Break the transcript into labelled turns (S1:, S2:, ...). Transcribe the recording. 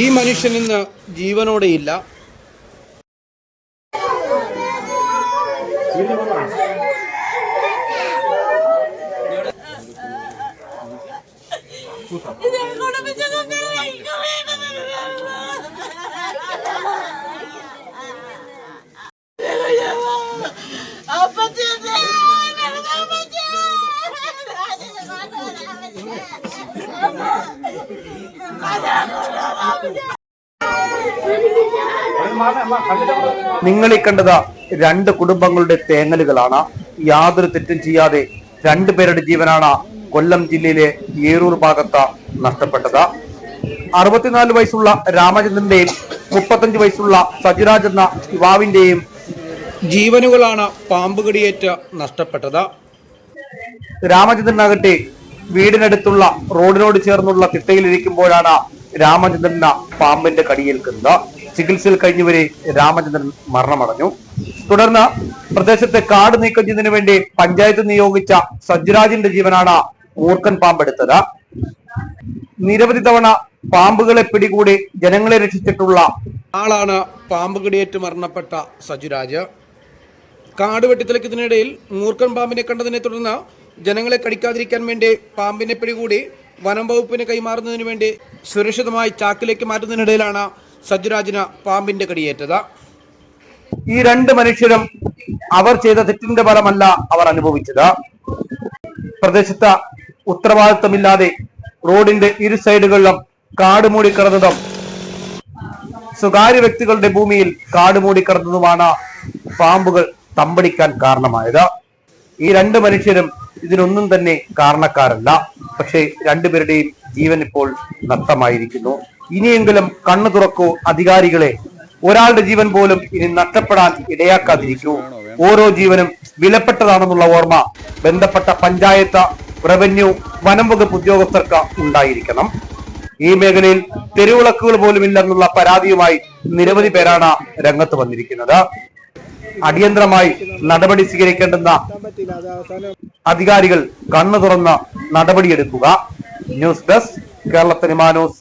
S1: ഈ മനുഷ്യൻ ഇന്ന് ജീവനോടെയില്ല
S2: നിങ്ങൾ ഈ കണ്ടത് രണ്ട് കുടുംബങ്ങളുടെ തേങ്ങലുകളാണ്. യാതൊരു തെറ്റും ചെയ്യാതെ രണ്ടു പേരുടെ ജീവനാണ് കൊല്ലം ജില്ലയിലെ ഏറൂർ ഭാഗത്ത് നഷ്ടപ്പെട്ടത്. അറുപത്തിനാല് വയസ്സുള്ള രാമചന്ദ്രന്റെയും മുപ്പത്തഞ്ച് വയസ്സുള്ള സജിരാജ് എന്ന യുവാവിന്റെയും
S1: ജീവനുകളാണ് പാമ്പുകടിയേറ്റ് നഷ്ടപ്പെട്ടത്.
S2: രാമചന്ദ്രനാകട്ടെ വീടിനടുത്തുള്ള റോഡിനോട് ചേർന്നുള്ള തിട്ടയിലിരിക്കുമ്പോഴാണ് രാമചന്ദ്രന് പാമ്പിന്റെ കടിയേൽക്കുന്ന ചികിത്സയിൽ കഴിഞ്ഞവരെ രാമചന്ദ്രൻ മരണമടഞ്ഞു. തുടർന്ന് പ്രദേശത്തെ കാട് നീക്കം ചെയ്യുന്നതിന് വേണ്ടി പഞ്ചായത്ത് നിയോഗിച്ച സജ്ജരാജിന്റെ ജീവനാണ് മൂർഖൻ പാമ്പെടുത്തത്. നിരവധി തവണ പാമ്പുകളെ പിടികൂടി ജനങ്ങളെ രക്ഷിച്ചിട്ടുള്ള
S1: ആളാണ് പാമ്പ് കടിയേറ്റ് മരണപ്പെട്ട സജുരാജ് കാട് വെട്ടിത്തെളിക്കുന്നതിനിടയിൽ മൂർഖൻ പാമ്പിനെ കണ്ടതിനെ തുടർന്ന് ജനങ്ങളെ കടിക്കാതിരിക്കാൻ വേണ്ടി പാമ്പിനെ പിടികൂടി വനം വകുപ്പിന് കൈമാറുന്നതിന് വേണ്ടി സുരക്ഷിതമായി ചാക്കിലേക്ക് മാറ്റുന്നതിനിടയിലാണ് സജുരാജിന് പാമ്പിന്റെ കടിയേറ്റത്.
S2: ഈ രണ്ട് മനുഷ്യരും അവർ ചെയ്ത തെറ്റിന്റെ ഫലമല്ല അവർ അനുഭവിച്ചത്. പ്രദേശത്ത് ഉത്തരവാദിത്തമില്ലാതെ റോഡിന്റെ ഇരു സൈഡുകളിലും കാട് മൂടിക്കിടന്നതും സ്വകാര്യ വ്യക്തികളുടെ ഭൂമിയിൽ കാട് മൂടിക്കിടന്നതുമാണ് പാമ്പുകൾ തമ്പടിക്കാൻ കാരണമായത്. ഈ രണ്ട് മനുഷ്യരും ഇതിനൊന്നും തന്നെ കാരണക്കാരല്ല. പക്ഷേ രണ്ടുപേരുടെയും ജീവൻ ഇപ്പോൾ നഷ്ടമായിരിക്കുന്നു. ഇനിയെങ്കിലും കണ്ണു തുറക്കൂ അധികാരികളെ. ഒരാളുടെ ജീവൻ പോലും ഇനി നഷ്ടപ്പെടാൻ ഇടയാക്കാതിരിക്കൂ. ഓരോ ജീവനും വിലപ്പെട്ടതാണെന്നുള്ള ഓർമ്മ ബന്ധപ്പെട്ട പഞ്ചായത്ത് റവന്യൂ വനം വകുപ്പ് ഉദ്യോഗസ്ഥർക്ക് ഉണ്ടായിരിക്കണം. ഈ മേഖലയിൽ തെരുവിളക്കുകൾ പോലും ഇല്ലെന്നുള്ള പരാതിയുമായി നിരവധി പേരാണ് രംഗത്ത് വന്നിരിക്കുന്നത്. അടിയന്തരമായി നടപടി സ്വീകരിക്കേണ്ടുന്ന അധികാരികൾ കണ്ണു തുറന്ന് നടപടിയെടുക്കുക. News desk Kerala cinema news.